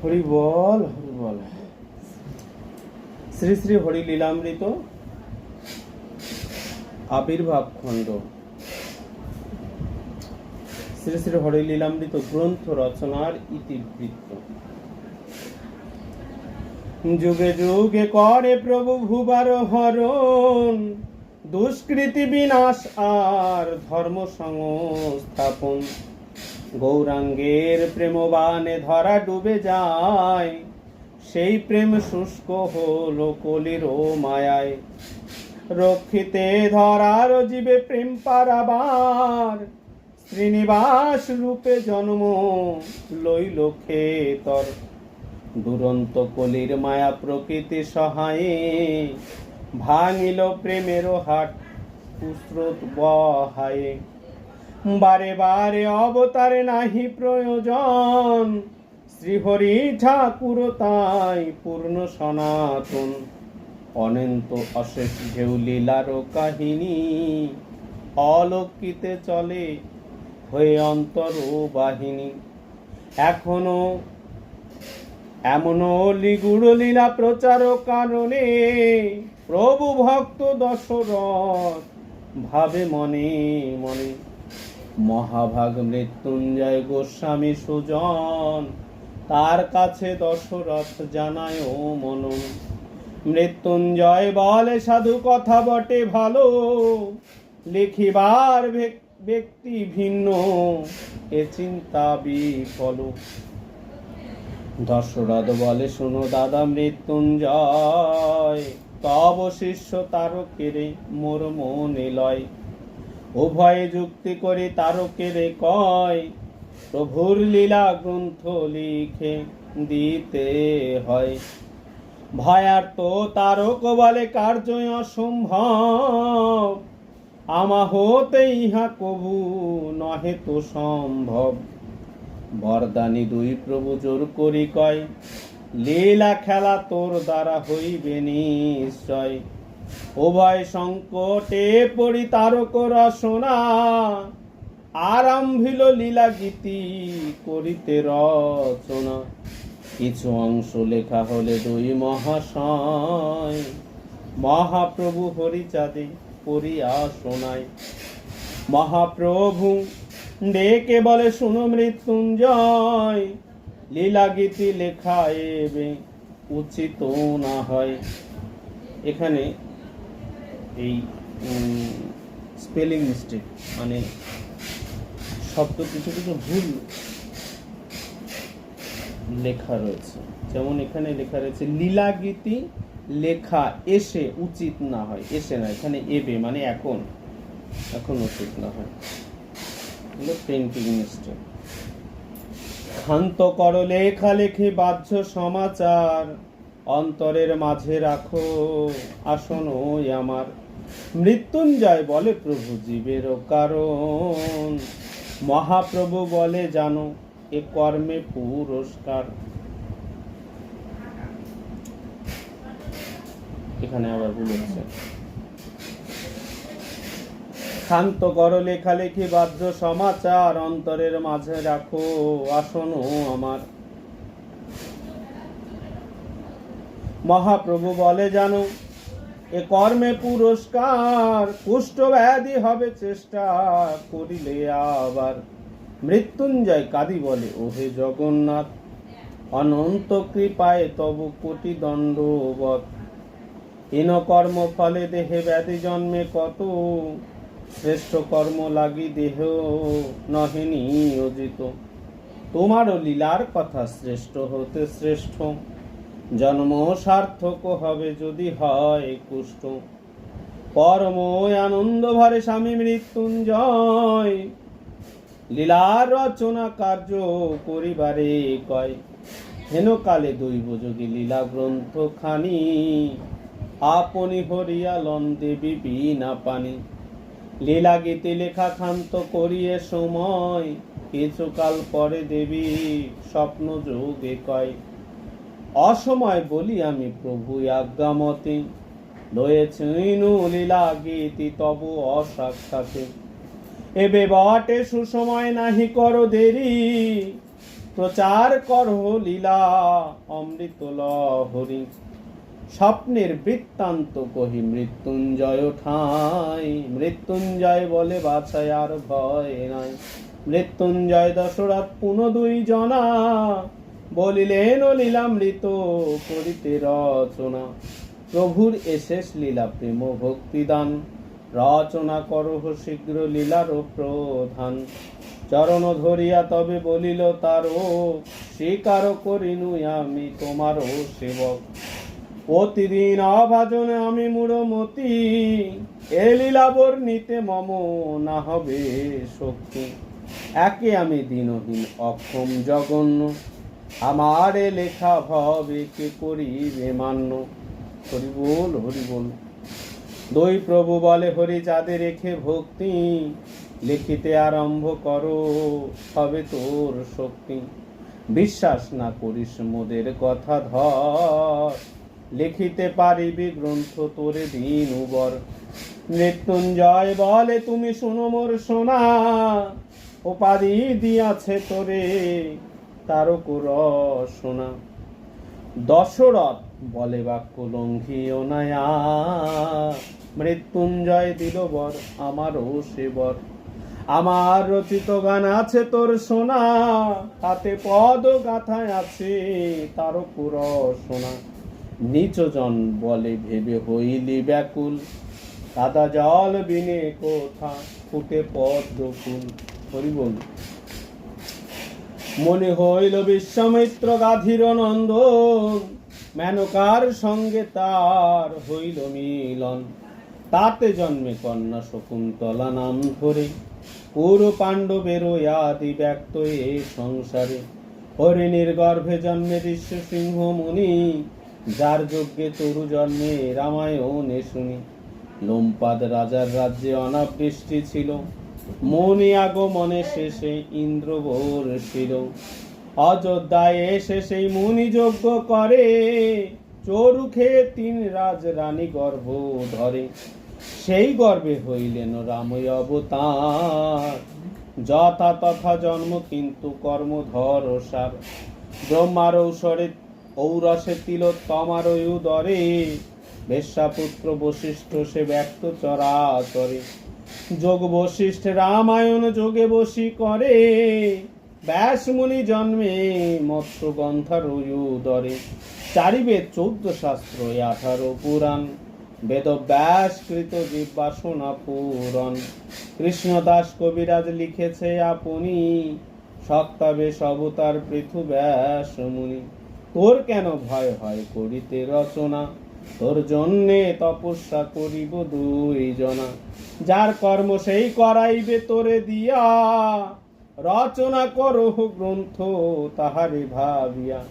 হরি বল হরি বল। শ্রী শ্রী হরি লীলামৃত, আবির্ভাব খণ্ড। শ্রী শ্রী হরি লীলামৃত গ্রন্থ রচনার ইতিবৃত্ত যুগে যুগে করে প্রভু ভুবার হরণ, দুষ্কৃতি বিনাশ আর ধর্ম সংস্থাপন গৌরাঙ্গের প্রেমবানে ধরা ডুবে যায়। সেই প্রেম শুষ্ক হলো কলির ও মায়ায়। রক্ষিতে ধরার জীবে প্রেম পারাবার। শ্রীনিবাস রূপে জন্ম লইল খেতর দুরন্ত কলির মায়া প্রকৃতি সহায়ে। ভাঙিল প্রেমেরও হাট, কুস্রোত বহায়ে। বারে বারে অবতারে নাহি প্রয়োজন। শ্রীহরি ঠাকুর তাই পূর্ণ সনাতন। অনন্ত অশেষ ঢেউ লীলার কাহিনী অলক্ষিতে চলে হয়ে অন্তর বাহিনী। এখনও এমন লিগুড় লীলা প্রচার কারণে প্রভু ভক্ত দশরথ ভাবে মনে মনে মহাভাগ মৃত্যুঞ্জয় গোস্বামী সুজন, তার কাছে দশরথ জানায়, ও মনন মৃত্যুঞ্জয় বলে সাধু কথা বটে ভালো, লিখিবার ব্যক্তি ভিন্ন, এ চিন্তা বিফল। দশরথ বলে, শোনো দাদা, মৃত্যুঞ্জয়, তব শিষ্য তারকেরে মোর মনে লয় উভয়ে যুক্তি করে তারকেরে কয়, প্রভুর লীলা গ্রন্থ লিখে দিতে হয়। ভয়ার তো তারক বলে কার্য অসম্ভব আমা হতে ইহা কবু নহে তো সম্ভব। বরদানি দুই প্রভু জোর করি কয়, লীলা খেলা তোর দ্বারা হইবে নিশ্চয়। উভয় সংকটে পড়ি তারক রসনা। আরম্ভিল লীলা গীতি করিতে রচনা। কিছু অংশ লেখা হলে দুই মহাশয়। মহাপ্রভু হরিচাঁদে পড়িয়া শোনায়। মহাপ্রভু, ডেকে বলে, শুনো মৃত্যুঞ্জয় লীলা গীতি লেখা এবে, উচিত না হয়। এখানে এই স্পেলিং মিস্টেক মানে শব্দ কিছু কিছু ভুল লেখা রয়েছে। যেমন এখানে লেখা রয়েছে, লীলাগীতি লেখা এসে উচিত না হয়। এসে না, এখানে এবে মানে এখন। এখন উচিত না হয়। হলো প্রিন্টিং মিস্টেক ক্ষান্ত কর লেখা লেখি বাহ্য সমাচার, অন্তরের মাঝে রাখো, আসন ওই আমার। মৃত্যুঞ্জয় বলে প্রভু জীবের কারণ। মহাপ্রভু বলে জানো, এ কর্মে পুরস্কার। এখানে আবার ভুল হচ্ছে। ক্ষান্ত কর লেখালেখি বাধ্য সমাচার অন্তরের মাঝে রাখো, আসন আমার। মহাপ্রভু বলে জানো এ কর্মে পুরস্কার কুষ্ঠ ব্যাধি হবে চেষ্টা করিলে আবার মৃত্যুঞ্জয় কাদি বলে, ওহে জগন্নাথ, অনন্ত কৃপায় তব কোটি দণ্ডবত হীন কর্ম ফলে দেহে ব্যাধি জন্মে কত, শ্রেষ্ঠ কর্ম লাগি দেহ নহে নিয়োজিত। তোমারও লীলার কথা শ্রেষ্ঠ হতে শ্রেষ্ঠ। জন্ম সার্থক হবে যদি হয় কুষ্ঠ। পরম আনন্দ ভরে স্বামী মৃত্যুঞ্জয়। লীলার রচনা কার্য করিবারে কয়। হেন কালে দৈব যোগী লীলা গ্রন্থ খানি। আপনি হরিয়া লন দেবী বিনা পানি। লীলা গীতি লেখা ক্ষান্ত করিয়ে সময়। কিছুকাল পরে দেবী স্বপ্ন যোগে কয়। অসময় বলি আমি প্রভু আজ্ঞামতে। লয়েছেন লীলা গীতি তব অসাক্ষাতে। এবে বটে সুসময় নাহি করো দেরি। প্রচার করহ লীলা অমৃত লহরি স্বপ্নের বৃত্তান্ত কহি মৃত্যুঞ্জয় ঠাই। মৃত্যুঞ্জয় বলে বাছায় আর ভয় নাই। মৃত্যুঞ্জয় দশরথ পুন দুই জনা। বলিলেন ও লীলামৃত করিতে রচনা। প্রভুর এশেষ লীলা প্রেম ভক্তিদান রচনা করহ শীঘ্র লীলার প্রধান। চরণ ধরিয়া তবে বলিল, তারও স্বীকার করিনু আমি তোমারও সেবক। প্রতিদিন অভাজনে আমি মূঢ়মতি এ লীলা বর্ণিতে মম না হবে শক্তি। একে আমি দিনহীন অক্ষম জগন্য আমার লেখা ভবে কে করিবে মান্য? হরি বল হরি বল। দই প্রভু বলে, হরি চাঁদে রেখে ভক্তি, লিখিতে আরম্ভ করো, হবে তোর শক্তি। বিশ্বাস না করিস মোদের কথা ধর, লিখিতে পারিবি গ্রন্থ তোরে দিন উবর। মৃত্যুঞ্জয় বলে, তুমি শুনো মোর সোনা, উপাধি দিয়াছে তোরে। তারক সোনা দশরথ বলে বাক্য লঙ্ঘিও নায়া মৃত্যুঞ্জয় দিল বর, আমারও সে বর। আমার রচিত গান আছে তোর সোনা, তাতে পদ গাথায় আছে তারক সোনা নিচজন বলে ভেবে হইলি ব্যাকুল, কাদা জল বিনে কোথা, ফুটে পদ্ম ফুল। হরি বল মনে হইল বিশ্বামিত্র গাধীর নন্দন মেনকার সঙ্গে তার হইল মিলন। তাতে জন্মে কন্যা শকুন্তলা নাম ধরে। পুর পাণ্ডবের আদি ব্যক্ত এ সংসারে। হরিণীর গর্ভে জন্মে দৃশ্য সিংহ মুনি। যার যজ্ঞে তরু জন্মে রামায়ণে শুনি। লোমপাদ রাজার রাজ্যে অনাবৃষ্টি ছিল। মনি আগমনে শেষে ইন্দ্র ছিল। অযোধ্যায় এসে সেই মুনি যজ্ঞ করে। চরুখে তিন রাজ রানী গর্ভ ধরে। সেই গর্বে হইলেন রাময় অবতার। যথা তথা জন্ম কিন্তু কর্ম কর্মধর সার। ব্রহ্মার ঔষরে ঔরসে তিল তমার উদরে। বেশ্যাপুত্র বশিষ্ঠ সে ব্যক্ত চরাচরে। যোগ বশিষ্ঠ রামায়ণ যোগে বসি করে। ব্যাসমুনি জন্মে মৎস্য গন্ধার উদরে চারিবেদ চৌদ্দ শাস্ত্র আঠারো পুরাণ। বেদ ব্যাসকৃত জীবাসনা পুরণ। কৃষ্ণদাস কবিরাজ লিখেছে আপনি। সপ্তাবেশ অবতার পৃথু ব্যাস মুনি তোর কেন ভয় হয় করিতে রচনা? তোর জন্যে তপস্যা করিব দুই জনা। যার কর্ম সেই করাইবে তোরে দিয়া। রচনা করো গ্রন্থ তাহারে ভাবিয়া।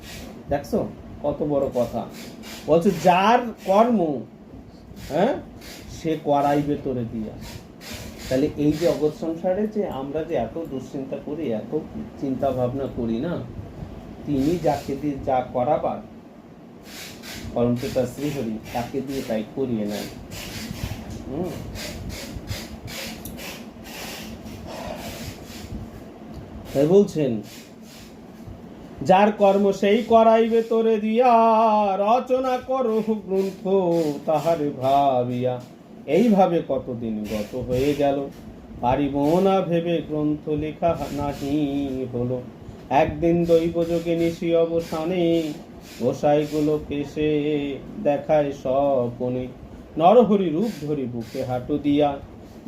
দেখছ? কত বড় কথা। বলছো, যার কর্ম হ্যাঁ সে করাইবে তোরে দিয়া। তাহলে এই যে অগত সংসারে যে আমরা যে এত দুশ্চিন্তা করি, এত চিন্তা ভাবনা করি না, তিনি যাকে দিয়ে যা করাবার পরমপিতা শ্রীহরি, তাকে দিয়ে তাই করিয়ে নেন। হুম। তাই বলছেন, যার কর্ম সেই করাইবে তোরে দিয়া, রচনা করো গ্রন্থ তাহারে ভাবিয়া। এইভাবে কতদিন গত হয়ে গেল, পারিব না ভেবে গ্রন্থ লেখা নাহি হলো। একদিন দৈব যোগে নিশি অবসানে গোসাইগুলো কেসে দেখায় স্বপনে নরহরি রূপ ধরি বুকে হাঁটু দিয়া,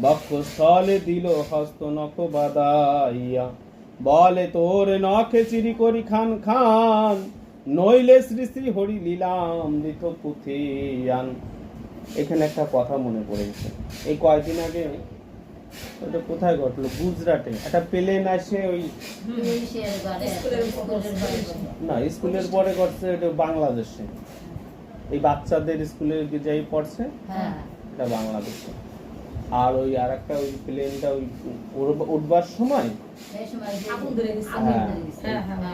বক্ষস্থলে দিল হস্ত নখ বাদাইয়া বলে, তোর নখে চিরি করি খান খান, নইলে শ্রী শ্রী হরি লীলাম দিত পুথিয়ান। এখানে একটা কথা মনে পড়েছে এই কয়েকদিন আগে ওটা কোথায় ঘটলো? গুজরাটে। একটা প্লেন আসে ওই না স্কুলের পরে করছে এটা বাংলাদেশে। এই বাচ্চাদের স্কুলে যাই পড়ছে? এটা বাংলাদেশে। আর ওই আর একটা ওই প্লেনটা ওই উঠবার সময়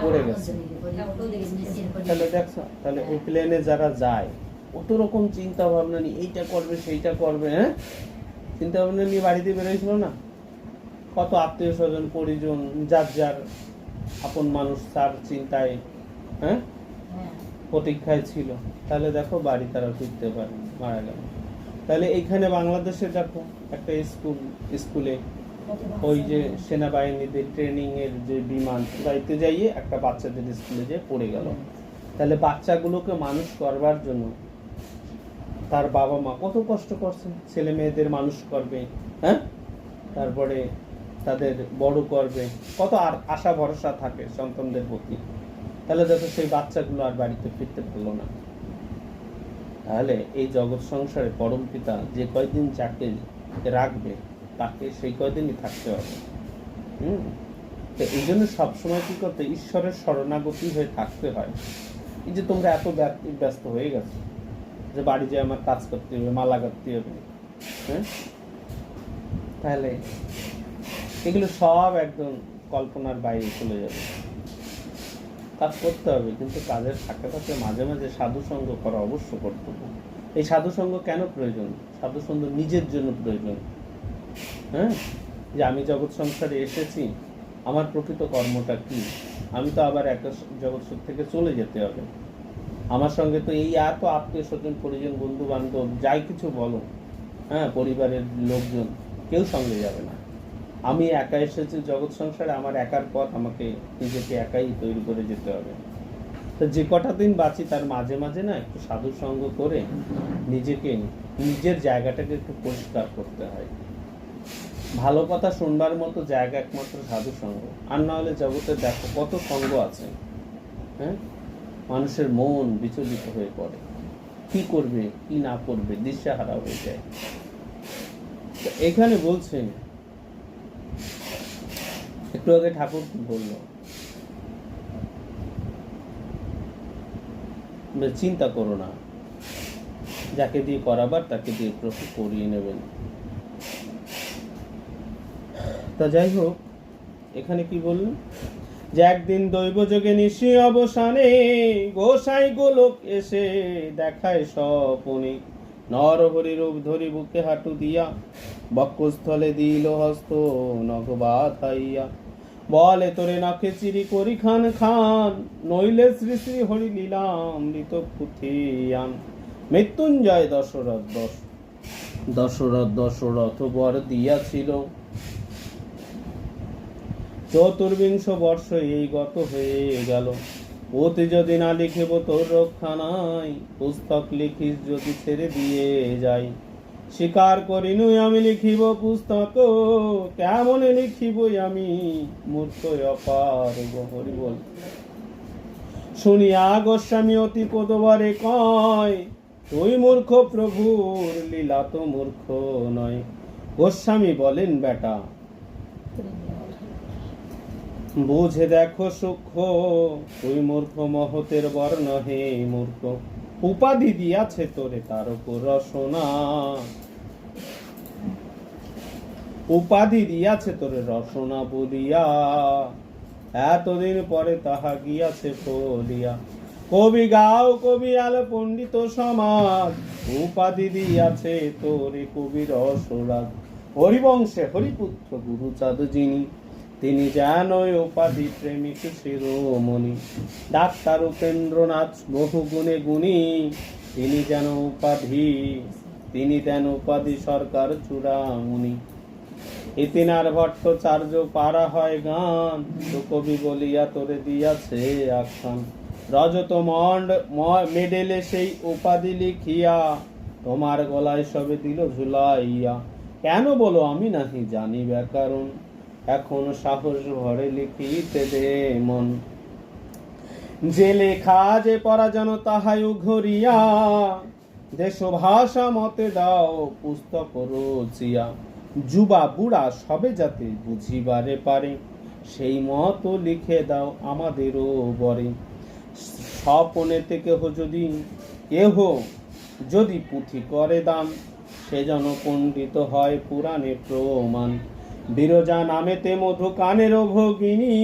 পড়ে গেছে। তাহলে দেখছ তাহলে ওই প্লেনে যারা যায় কত রকম চিন্তা ভাবনা নিয়ে এইটা করবে সেইটা করবে হ্যাঁ? চিন্তা ভাবনা নিয়ে বাড়িতে বেরোয়ছিল না? কত আত্মীয় স্বজন পরিজন যার যার আপন মানুষ তার চিন্তায় হ্যাঁ? হ্যাঁ। প্রতীক্ষায় ছিল। তাহলে দেখো বাড়ি তারা ফিরতে পারে মারা গেল। তাহলে এইখানে বাংলাদেশে দেখো একটা স্কুল স্কুলে ওই যে বাচ্চা সেনাবাহিনীদের ট্রেনিং এর যে বিমান উড়াইতে যাইয়ে একটা বাচ্চাদের স্কুলে যে পড়ে গেল। তাহলে বাচ্চাগুলোকে মানুষ করবার জন্য তার বাবা মা কত কষ্ট করছে ছেলে মেয়েদের মানুষ করবে হ্যাঁ? তারপরে তাদের বড় করবে, কত আর আশা ভরসা থাকে সন্তানদের প্রতি। তাহলে দেখো সেই বাচ্চাগুলো আর বাড়িতে ফিরতে পারল না। তাহলে এই জগৎ সংসারে পরম পিতা যে কয়দিন যাকে রাখবে, তাকে সেই কয়দিনই থাকতে হবে। হুম? তো এই জন্য সবসময় কি করতে ঈশ্বরের শরণাগতি হয়ে থাকতে হয়। এই যে তোমরা এত ব্যস্ত- হয়ে গেছো। যে বাড়ি যেয়ে আমার কাজ করতে হবে মালা করতে হবে। হ্যাঁ? তাহলে? এগুলো সব একদম কল্পনার বাইরে চলে যাবে। কাজ করতে হবে কিন্তু কাজের ফাঁকে ফাঁকে মাঝে মাঝে সাধু সঙ্গ করা অবশ্য কর্তব্য। এই সাধু সঙ্গ কেন প্রয়োজন? সাধু সঙ্গ নিজের জন্য প্রয়োজন। হ্যাঁ? যে আমি জগৎ সংসারে এসেছি আমার প্রকৃত কর্মটা কি? আমি তো আবার একটা জগৎ থেকে চলে যেতে হবে। আমার সঙ্গে তো এই এত আত্মীয় স্বজন, পরিজন বন্ধু বান্ধব যাই কিছু বলো হ্যাঁ পরিবারের লোকজন, কেউ সঙ্গে যাবে না। আমি একা এসেছি জগৎ সংসারে, আমার একার পথ, আমাকে নিজেকে একাই তৈরি করে যেতে হবে। তো যে কটা দিন বাঁচি, তার মাঝে মাঝে না একটু সাধু সঙ্গ করে নিজেকে, নিজের জায়গাটাকে একটু পরিষ্কার করতে হয়। ভালো কথা শুনবার মতো জায়গা একমাত্র সাধু সঙ্গ। আর না হলে জগতে দেখো কত সঙ্গ আছে হ্যাঁ? মানুষের মন বিচলিত হয়ে পড়ে। কি করবে কি না করবে দিশাহারা হয়ে যায়। এখানে বলছেন একটু আগে ঠাকুর বলল বলে, চিন্তা করো না যাকে দিয়ে করাবার তাকে দিয়ে প্রভু করিয়ে নেবেন। তা যাই হোক এখানে কি বললেন? যে একদিন দৈব যোগে নিশি অবসানে গোসাই গোলক এসে দেখায় স্বপনে। নর হরি রূপ ধরি বুকে হাঁটু দিয়া, বক্ষস্থলে দিল হস্ত হাইয়া। বলে, তোরে নখে চিরি করি খান খান, নইলে শ্রী শ্রী হরি লীলাম মৃত পুথিয়ান মৃত্যুঞ্জয় দশরথ দশ, দশরথ দশরথ বর দিয়াছিল চতুর্বিংশ বর্ষ এই গত হয়ে গেল। ওতে যদি না লিখিব তোর রক্ষা নাই, পুস্তক লিখিস যদি ছেড়ে দিয়ে যাই। স্বীকার করিনু আমি লিখিব পুস্তক, কেমন লিখিব আমি মূর্খ অপার হরি বল। শুনিয়া গোস্বামী অতি পদবারে কয়, তুই মূর্খ প্রভুর লীলা তো মূর্খ নয়। গোস্বামী বলেন, বেটা বুঝে দেখো সূক্ষ্ম। তুই মূর্খ মহতের বর্ণ হে মূর্খ। উপাধি দিয়াছে তোরে তার উপর রসনা। উপাধি দিয়াছে তোরে রসনা বলিয়া। এতদিন পরে তাহা গিয়াছে ফলিয়া। কবি গাও, কবি আল পণ্ডিত সমাজ, উপাধি দিয়াছে তোরে কবি রসরাজ। হরিবংশে হরিপুত্র গুরুচাঁদ যিনি তিনি যেন উপাধি প্রেমিক শিরোমণি। ডাক্তার উপেন্দ্রনাথ বহু গুণে গুণী। তিনি যেন উপাধি, তিনি দেন উপাধি সরকার চূড়ামণি। ইতিনার ভট্টাচার্য পারা হয় গান কবি বলিয়া তোরে দিয়াছে আখ্যান। রজত মন্ড মেডেলে সেই উপাধি লিখিয়া, তোমার গলায় সবে দিল ঝুলাইয়া। কেন বলো আমি নাহি জানি ব্যাকরণ। এখন সাহস ভরে লিখিতে দে মন। যে লেখা যে পড়া যেন তাহাই ঘরিয়া দেশ ভাষা মতে দাও পুস্তক রচিয়া। যুবা বুড়া সবে যাতে বুঝিবারে পারে, সেই মতো লিখে দাও আমাদেরও বরে। স্বপনেতে কেহ যদি কেহ যদি পুঁথি করে দাম সে যেন পণ্ডিত হয় পুরাণে প্রমাণ। বিরজা নামেতে মধু কানের ভগিনী,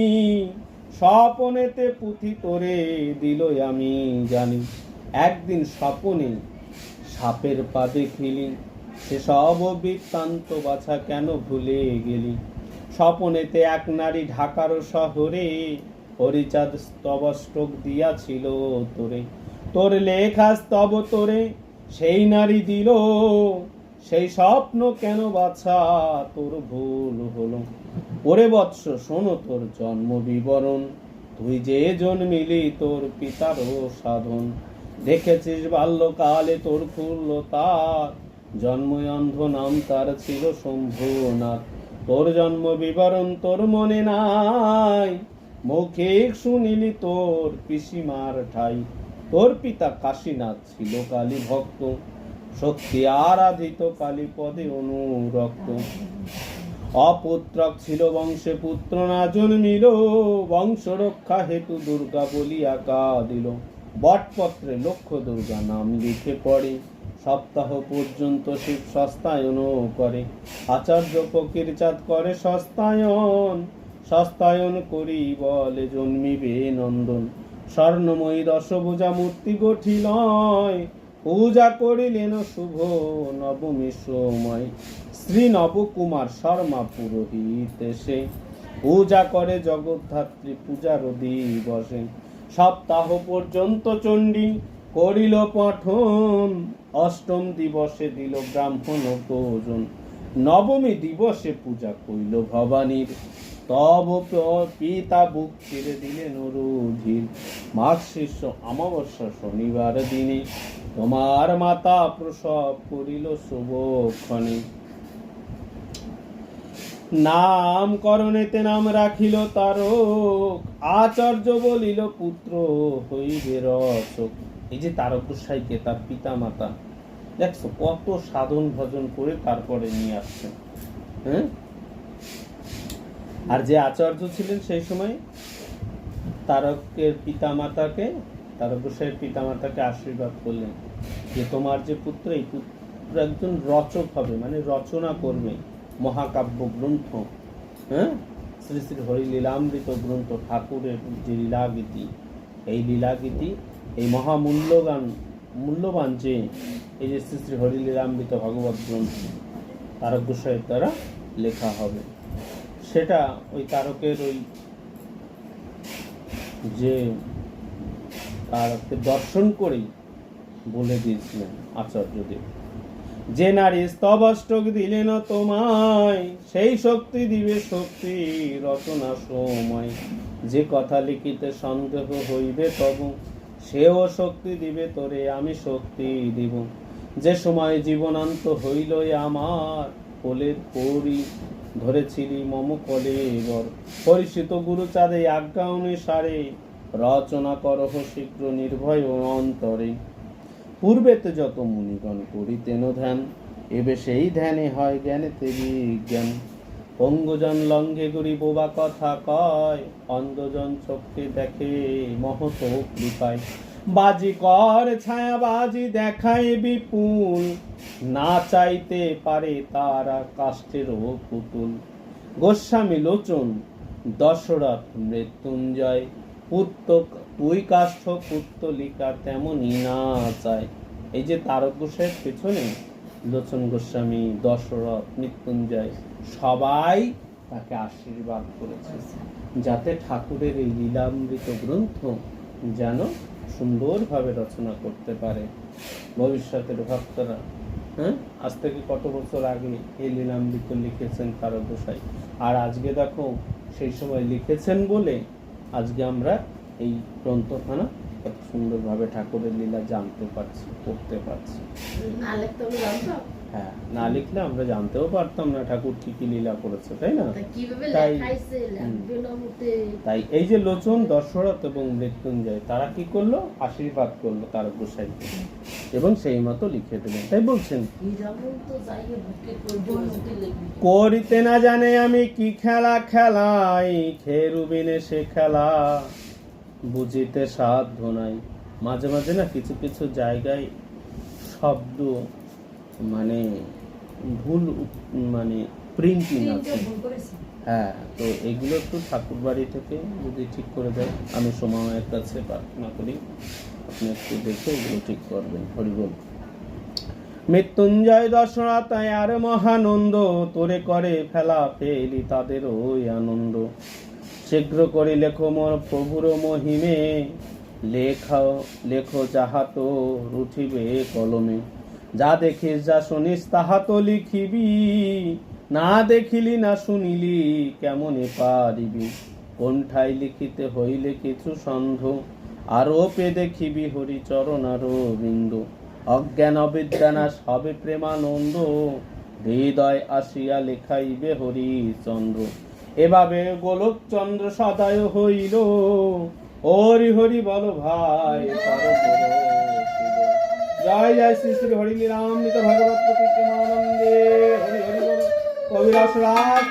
স্বপনেতে পুঁথি তোরে দিল আমি জানি। একদিন স্বপনে সাপের পা দেখিলি সে সব বৃত্তান্ত বাছা কেন ভুলে গেলি? স্বপনেতে এক নারী ঢাকার শহরে, হরিচাঁদ স্তবষ্টক দিয়াছিল তোরে। তোর লেখা স্তব তোরে, সেই নারী দিল সেই স্বপ্ন কেন বাছা? তোর ভুল হলো। ওরে বৎস, শোনো তোর জন্ম বিবরণ। তুই যে জন্মিলি তোর পিতারও সাধন। দেখেছিস বাল্যকালে তোর খুলল তার জন্মই অন্ধ নাম তার ছিল শম্ভুনাথ। তোর জন্ম বিবরণ তোর মনে নাই। মৌখিক শুনিলি তোর পিসিমার ঠাই। তোর পিতা কাশীনাথ ছিল কালী ভক্ত। শক্তি আরাধিত কালী পদে অনুরক্ত। অপুত্রক ছিল বংশে পুত্র, না জন্মিল বংশ রক্ষা হেতু দুর্গা বলিয়া কা দিল। বটপত্রে লক্ষ দুর্গা নাম লিখে পড়ে, সপ্তাহ পর্যন্ত শিব সস্তায়ন করে। আচার্য ফকির চাঁদ করে সস্তায়ন সস্তায়ন করি বলে জন্মিবে নন্দন। স্বর্ণময়ী দশভুজা মূর্তি গঠিলয় পূজা করিলেন শুভ নবমী সময়। শ্রী নবকুমার শর্মা পুরোহিত সে পূজা করে জগদ্ধাত্রী পূজার দিবসে সপ্তাহ পর্যন্ত চণ্ডী করিল পঠন। অষ্টম দিবসে দিল ব্রাহ্মণ ভোজন। নবমী দিবসে পূজা কইল ভবানীর। তব পিতা বুক ছেড়ে দিলেন রুধির মাঘ শীর্ষ অমাবস্যা শনিবার দিনে তোমার মাতা প্রসব করিল শুভক্ষণে। নাম করণেতে নাম রাখিল তারক, আচার্য বলিল, পুত্র, হইবে রচক। এই যে তারক গোসাইকে তার পিতা মাতা দেখছ, কত সাধন ভজন করে তারপরে নিয়ে আসছে। হ্যাঁ? আর যে আচার্য ছিলেন সেই সময় তারকের পিতা মাতাকে তারক গোসাইয়ের পিতা মাতাকে আশীর্বাদ করলেন যে তোমার যে পুত্র, এই পুত্র একজন রচক হবে মানে রচনা করবে, মহাকাব্য গ্রন্থ হ্যাঁ? শ্রী শ্রী হরি লীলামৃত গ্রন্থ, ঠাকুরের যে লীলাগীতি, এই লীলাগীতি, এই মহামূল্যবান, মূল্যবান যে, এই যে শ্রী শ্রী হরি লীলামৃত ভগবত গ্রন্থ তারক গোসাইয়ের দ্বারা লেখা হবে। সেটা ওই তারকের ওই যে তারকে দর্শন করেই বলে দিয়েছিলেন আচার্যদেব। যে নারী স্তবাষ্টক দিলেন তোমায়, সেই শক্তি দিবে শক্তি রচনা সময়। যে কথা লিখিতে সন্দেহ হইবে তব, সেও শক্তি দিবে তোরে, আমি শক্তি দিব। যে সময় জীবনান্ত হইলই আমার কোলের করি ধরেছিলি মম কলে বর পরিচিত গুরুচাঁদে আজ্ঞা অনুসারে রচনা করহ শীঘ্র নির্ভয় অন্তরে। পূর্বেতে যত মুনিগণ করিতেন ধ্যান, এবে সেই ধ্যানে হয় জ্ঞানেতে বিজ্ঞান। পঙ্গজন লঙ্ঘে গরি বোবা কথা কয়, অন্ধজন চোখে দেখে মহত কৃপায়। বাজি কর ছায়া বাজি দেখায় বিপুল। না চাইতে পারে তারা কাষ্ঠেরও পুতুল। গোস্বামী লোচন, দশরথ মৃত্যুঞ্জয়। পুত্র তুই কাষ্ঠ, পুত্তলিকা তেমনই না চায়। এই যে তারক পেছনে লোচন গোস্বামী, দশরথ মৃত্যুঞ্জয়, সবাই তাকে আশীর্বাদ করেছে। যাতে ঠাকুরের এই লীলামৃত গ্রন্থ যেন সুন্দরভাবে রচনা করতে পারে ভবিষ্যতের ভক্তরা। হ্যাঁ? আজ থেকে কত বছর আগে এই লীলামৃত লিখেছেন গোসাই আর আজকে দেখো, সেই সময় লিখেছেন বলে আজকে আমরা এই গ্রন্থখানা কত সুন্দরভাবে ঠাকুরের লীলা জানতে পারছি পড়তে পারছি। হ্যাঁ না লিখলে আমরা জানতেও পারতাম না ঠাকুর কি কি লীলা করেছে তাই না? তাই- তাই এই যে লোচন দশরথ এবং মৃত্যুঞ্জয় তারা কি করল? আশীর্বাদ করল তার গোসাইকে এবং সেই মতো লিখে দিলেন। তাই বলছেন? করিতে না জানে আমি কি খেলা খেলাই খেরুবিনে সে খেলা। বুঝিতে সাধ্য নাই। মাঝে মাঝে না কিছু কিছু জায়গায় শব্দ মানে ভুল মানে প্রিন্টিং আছে। হ্যাঁ তো এগুলো একটু ঠাকুর বাড়ি থেকে যদি ঠিক করে দেয় আমি সময়ের কাছে প্রার্থনা করি আপনি একটু দেখে এগুলো ঠিক করবেন। হরিবল মৃত্যুঞ্জয় দর্শনাতায় আর মহানন্দ তোরে করে ফেলা ফেলি তাদের ওই আনন্দ। শীঘ্র করে লেখো মোর প্রভুর মহিমে। লেখাও, লেখো যাহা তো রুঠিবে কলমে। যা দেখিস, যা শুনিস, তাহা তো লিখিবি। না দেখিলি, না শুনিলি, কেমনে পারিবি? কোনঠাই লিখিতে হইলে কিছু সন্ধ। আরোপে দেখিবি হরিচরণ আরও বিন্দু অজ্ঞান অবিদ্যানাশ হবে প্রেমানন্দ। হৃদয় আসিয়া লেখাইবে হরিচন্দ্র। এভাবে গোলকচন্দ্র সদায় হইল হরি হরি বল ভাই। জয় জয় শ্রী শ্রী হরি রাম ভগবত কবিরাস রাজ